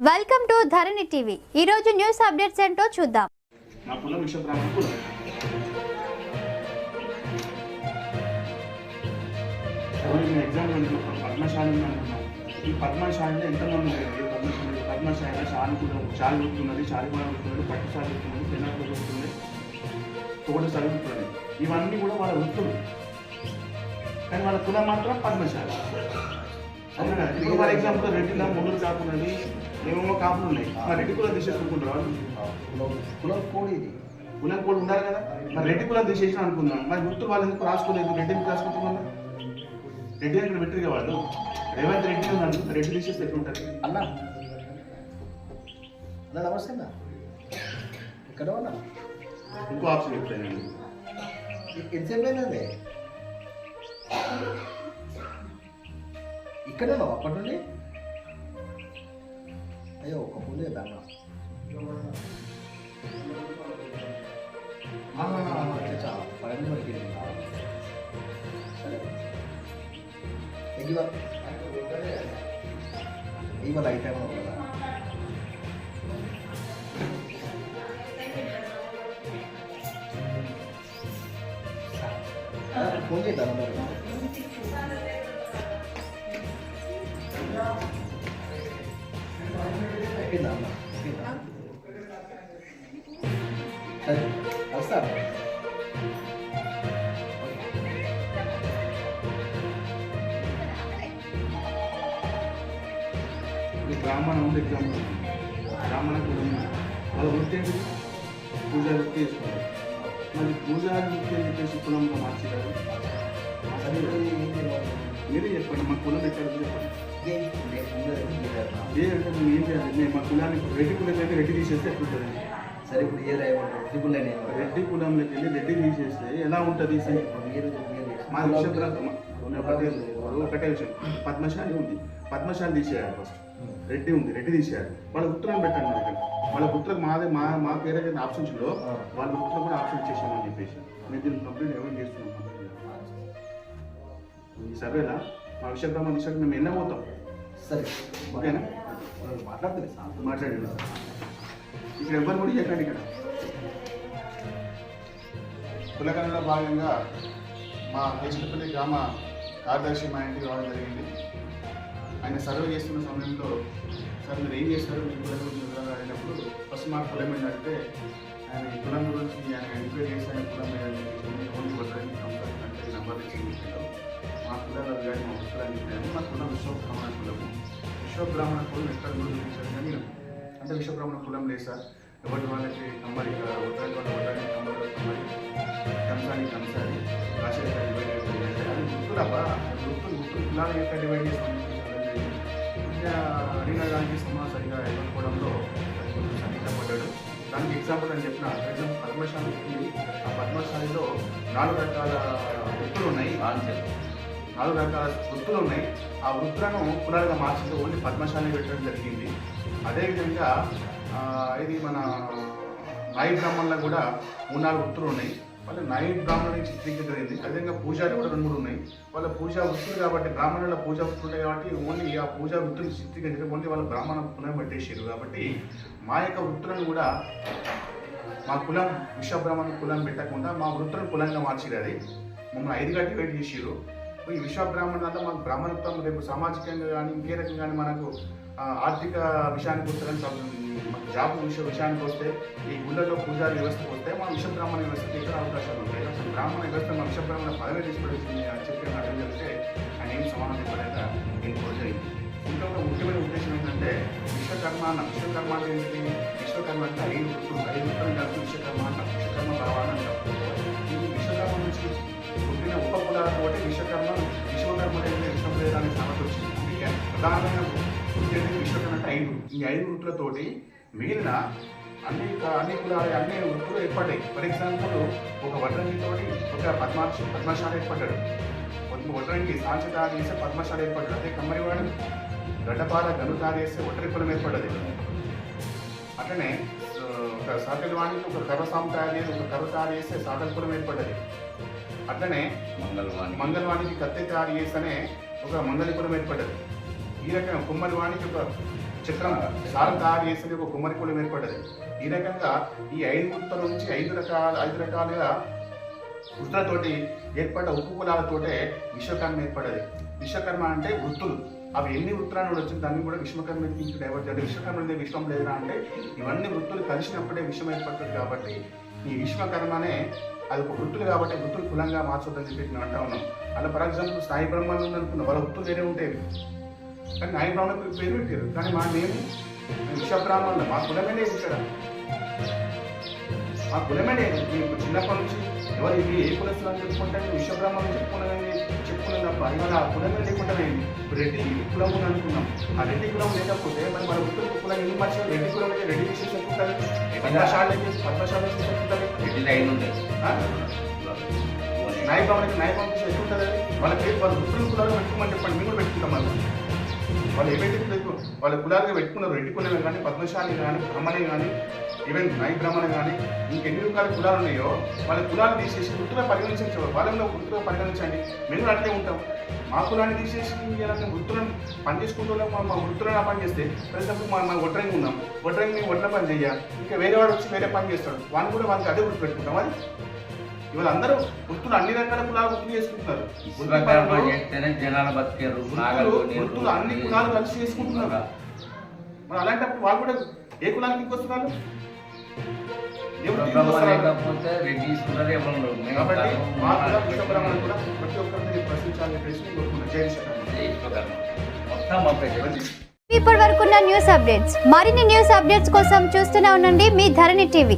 Welcome to Dharani TV ఈ రోజు news updates ఏంటో చూద్దాం. ఈ పద్మశాలలో ఎంతమంది ఉన్నారు ఈ పద్మశాలి పద్మశాలిలో చాలు కూడా చాలు గుర్తున్నది చాలు కూడా గుర్తున్నది పట్టు చాలు గుర్తున్నది పెనాకు గుర్తున్నది తోట చదువుతున్నది ఇవన్నీ కూడా వాళ్ళ వృత్తులు. కానీ వాళ్ళ కులం మాత్రం పద్మశాల. అవునా? ఇప్పుడు ఫర్ ఎగ్జాంపుల్ రెడ్డిలా ముగ్గురు కాకున్నది ఏమేమో కాపులు ఉన్నాయి. మరి రెడ్డి కులం తీసేసుకుంటారు కులం కోడి ఇది. కులం కూడా ఉండాలి కదా. మరి రెడ్డి కులం తీసేసిన అనుకుందాం. మరి గుర్తు వాళ్ళు ఎందుకు రాసుకోలేదు? రెడ్డి ఎందుకు రాసుకుంటున్నారు రెడ్డి ఇక్కడ పెట్టరు వాళ్ళు. రేవంత్ రెడ్డి ఉన్నాడు. రెడ్డి తీసేస్తే ఎట్లుంటారు అన్న. అన్న నమస్తే అన్న. ఇక్కడ ఉన్నా? ఇంకో ఆప్షన్ చెప్తాను నేను ఎంతసేపు అయిందండి ఇక్కడ ఉన్నావు అప్పటి నుండి అయ్యో ఒక ముందు కదా అన్న చాలా పన్నెండు వరకు వెళ్ళిందా? సరే ఇవాళ ఇవాళ అయితే కదా ఫోన్ చేద్దాం మరి అయిపోయిందా సరే వస్తాను బ్రాహ్మణ ఉంది ఎగ్జామ్ బ్రాహ్మణ కులం ఉంది. వాళ్ళ వృత్తి పూజ పూజా మరి పూజా వృత్తి అని చెప్పేసి కులంగా మార్చారు మీరే చెప్పండి మా కులం ఎక్కడ చెప్పండి ఇదే లేదు, ఉండదు, ఏం చేయాలి మేము మా కులానికి రెడ్డి కులం అయితే రెడ్డి తీసేస్తే ఎట్లుంటుంది సరే ఇప్పుడు ఏ రాయమంటారు ట్రిపుల్ లైన్ రెడ్డి కులంలోకి వెళ్ళి రెడ్డి తీసేస్తే ఎలా ఉంటుంది మీరు మా విషయం ఒకటే విషయం పద్మశాలి ఉంది పద్మశాలి తీసేయాలి ఫస్ట్ రెడ్డి ఉంది రెడ్డి తీసేయాలి వాళ్ళ ఉత్తరం పెట్టండి మరి ఇక్కడ. వాళ్ళ పుత్రకు మాదే మా మాకు ఏదైతే ఆప్షన్స్లో వాళ్ళ ఉత్తరం కూడా ఆప్షన్ ఇచ్చేసామని చెప్పేసి మేము దీన్ని కంప్లీట్ ఎవరు చేస్తున్నాం ఈ సర్వేలా మా విషయ బ్రహ్మ విషయం మేము ఎన్న పోతాం. సరే. ఓకేనా? మాట్లాడుతుంది సార్ మాట్లాడండి. ఇక్కడ ఎవరు కూడా చెప్పండి ఇక్కడ. కులగణలో భాగంగా మా దేశపల్లి గ్రామ కార్యదర్శి మా ఇంటికి రావడం జరిగింది. ఆయన సర్వే చేస్తున్న సమయంలో సార్ మీరు ఏం చేస్తారు? మీ కులం గురించి వివరాలు అడిగినప్పుడు ఫస్ట్ మాకు కులం ఏంటంటే ఆయన కులం గురించి ఆయన ఎంక్వైరీ చేసి ఆయన కులం ఏంటంటే ఓన్లీ వడ్డానికి కంపల్సరీ అంటే నెంబర్ ఇచ్చి చెప్పారు కులాలు కానీ మా వృత్తులని కానీ మాకున్న విశ్వబ్రాహ్మణ కులము విశ్వబ్రాహ్మణ కులం ఎక్కడ చూపించారు కానీ అంటే విశ్వబ్రాహ్మణ కులం లేదు సార్. ఎవరి వాళ్ళకి కమ్మరి వడ్రాయి వాళ్ళ వడ్రాయి కమ్మరి కమ్మరి కంసాని కంసాని రాజశేఖర డివైడ్ చేసి అది గుర్తులబ్బా గుర్తులు గుర్తులు కులాలు ఎక్కడ డివైడ్ చేసి ఇంకా అడిగిన దానికి సమాజం సరిగా ఎదుర్కోవడంలో సరిగ్గా పడ్డాడు దానికి ఎగ్జాంపుల్ అని చెప్పిన ఎగ్జాంపుల్ పద్మశాలి ఆ పద్మశాలిలో నాలుగు రకాల వృత్తులు ఉన్నాయి. నాలుగు రకాల వృత్తులు ఉన్నాయి. ఆ వృత్తులను కులాలుగా మార్చి ఓన్లీ పద్మశాలని పెట్టడం జరిగింది. అదేవిధంగా ఇది మన నాయి బ్రాహ్మణులకు కూడా మూడు నాలుగు వృత్తులు ఉన్నాయి. వాళ్ళ నాయి బ్రాహ్మణుని చిత్రీకరించింది. అదేవిధంగా పూజారి కూడా రెండు మూడు ఉన్నాయి. వాళ్ళ పూజా వృత్తులు కాబట్టి బ్రాహ్మణుల పూజా వృత్తులు ఉన్నాయి కాబట్టి ఓన్లీ ఆ పూజా వృత్తులు చిత్రీకరించడం ఓన్లీ వాళ్ళ బ్రాహ్మణ కులం పెట్టేసారు కాబట్టి మా యొక్క వృత్తులను కూడా మా కులం విశ్వబ్రాహ్మణ కులం పెట్టకుండా మా వృత్తులను కులంగా మార్చిరు అది. మమ్మల్ని ఐదుగా వెయిట్ చేసిరు ఈ విశ్వబ్రాహ్మణ అంతా మాకు బ్రాహ్మణత్వం రేపు సామాజికంగా కానీ ఇంకే రకంగా కానీ మనకు ఆర్థిక విషయానికి వస్తే కానీ మనకు జాబ్ విషయ విషయానికి వస్తే ఈ గుళ్ళలో పూజారి వ్యవస్థకు వస్తే మన విశ్వబ్రాహ్మణ వ్యవస్థకి ఇక్కడ అవకాశాలు ఉంటాయి. అసలు బ్రాహ్మణ వ్యవస్థ మా విశ్వబ్రాహ్మణ పదవి తీసుకువచ్చింది అని చెప్పి నాకు చేస్తే ఆయన ఏం సమాధానం ఇవ్వలేక నేను కోరిపోయింది ఇంకొక ముఖ్యమైన ఉద్దేశం ఏంటంటే విశ్వకర్మ అన్న విశ్వకర్మ అంటే ఏంటి? విశ్వకర్మ అంటే ఐదు ఐదు కలిపి విశ్వకర్మ అన్న విశ్వకర్మ భావాన్ని ప్రధానమైన ఐదు. ఈ ఐదు వృత్తులతోటి మిగిలిన అన్ని అన్ని కులాలు అన్ని వృత్తులు ఏర్పడ్డాయి. ఫర్ ఎగ్జాంపుల్ ఒక వడ్రంగితోటి ఒక పద్మాక్ష పద్మశాల ఏర్పడ్డాడు. వడ్రంగి సాంచతాలు చేస్తే పద్మశాల ఏర్పడ్డాడు. అదే కమ్మరివాడు గడ్డపాల గనుతాలు వేస్తే ఒట్టరి కులం ఏర్పడ్డది. అట్లనే ఒక సాకలి వాణికి ఒక కర్ర సాము తయారు చేసి ఒక కర్ర తయారు చేస్తే సాకలి కులం ఏర్పడ్డది. అట్లనే మంగళవాణి. మంగళవాణికి కత్తె తయారు చేస్తేనే ఒక మంగళపురం ఏర్పడ్డది. ఈ రకంగా కుమ్మరి వాణికి ఒక చిత్రం సారం తయారు చేసిన ఒక కుమ్మరి కులం ఏర్పడ్డది. ఈ రకంగా ఈ ఐదు వృత్తుల నుంచి ఐదు రకాల ఐదు రకాలుగా వృత్తులతోటి ఏర్పడ్డ ఉప్పు కులాలతోటే విశ్వకర్మ ఏర్పడ్డది. విశ్వకర్మ అంటే వృత్తులు. అవి ఎన్ని వృత్తులను వచ్చిన దాన్ని కూడా విశ్వకర్మ నుంచి డైవర్ట్ చేయాలి విశ్వకర్మ అనేది విశ్వం లేదురా అంటే ఇవన్నీ వృత్తులు కలిసినప్పుడే విశ్వం ఏర్పడుతుంది కాబట్టి ఈ విశ్వకర్మనే అది ఒక వృత్తులు కాబట్టి వృత్తులు కులంగా మార్చొద్దని చెప్పి నేను అంటా ఉన్నాం. అలా ఫర్ ఎగ్జాంపుల్ సాయి బ్రహ్మలు అనుకున్న వాళ్ళ వృత్తులు వేరే ఉంటాయి కానీ నాయ బ్రాహ్మణ పేరు పెట్టారు. కానీ మా మేము విశ్వ బ్రాహ్మణులు మా కులమే లేదు ఇక్కడ మా కులమే లేదు మీకు చిన్నప్పటి నుంచి ఎవరు ఇది ఏ కులస్తులు అని చెప్పుకుంటే విశ్వ బ్రాహ్మణులు చెప్పుకున్నది చెప్పుకున్నది తప్ప ఇవాళ ఆ కులమే లేకుండా ఇప్పుడు రెడ్డి కులం అని అనుకున్నాం. ఆ రెడ్డి కులం లేకపోతే మరి మన వృత్తులు కులం ఎన్ని మనుషులు? రెడ్డి కులం అయితే రెడ్డి విశేషం ఉంటుంది పద్మశాల పద్మశాల ఉంటుంది ఎట్టి లైన్ ఉంటాయి ఆ? నాయ బ్రాహ్మణులకి నాయ బ్రాహ్మణులకి ఎట్లా ఉంటుంది వాళ్ళ పేరు వాళ్ళ వృత్తులు కులాలు పెట్టుకోమని చెప్పండి. మేము కూడా పెట్టుకుంటాం వాళ్ళు వాళ్ళు ఏవైతే లేదు వాళ్ళ కులాలుగా పెట్టుకున్నారు రెడ్డి కులమే కానీ పద్మశాలి కానీ బ్రహ్మణి కానీ ఈవెన్ నాయ బ్రహ్మణ కానీ ఇంకెన్ని రకాల కులాలు ఉన్నాయో వాళ్ళ కులాలు తీసేసి వృత్తుగా పరిగణించండి వాళ్ళని ఒక వృత్తిగా పరిగణించండి. మేము అట్లే ఉంటాం. మా కులాన్ని తీసేసి మేము వృత్తులను పని చేసుకుంటున్నాం మా మా వృత్తులను పని చేస్తే ప్రజలకు మా మా ఒడ్రంగి ఉన్నాం. ఒడ్రంగి మేము ఒడ్ల పని చేయాలి ఇంకా వేరే వాడు వచ్చి వేరే పని చేస్తాడు. వాడిని కూడా వాళ్ళకి అదే గుర్తు పెట్టుకుంటాం అది ఇవాళ అందరూ వృత్తులు అన్ని రకాల కులాలు వృత్తులు చేసుకుంటున్నారు. వృత్తులు అన్ని కులాలు కలిసి చేసుకుంటున్నారు. మరి అలాంటప్పుడు వాళ్ళు కూడా ఏ కులానికి కాబట్టి మా కూడా ప్రతి ఒక్కరిని ప్రశ్నించాలని జై విశ్వకర్మ. ఇప్పటి వరకు ఉన్న న్యూస్ అప్డేట్స్. మరిన్ని న్యూస్ అప్డేట్స్ కోసం చూస్తూనే ఉండండి మీ ధరణి టీవీ.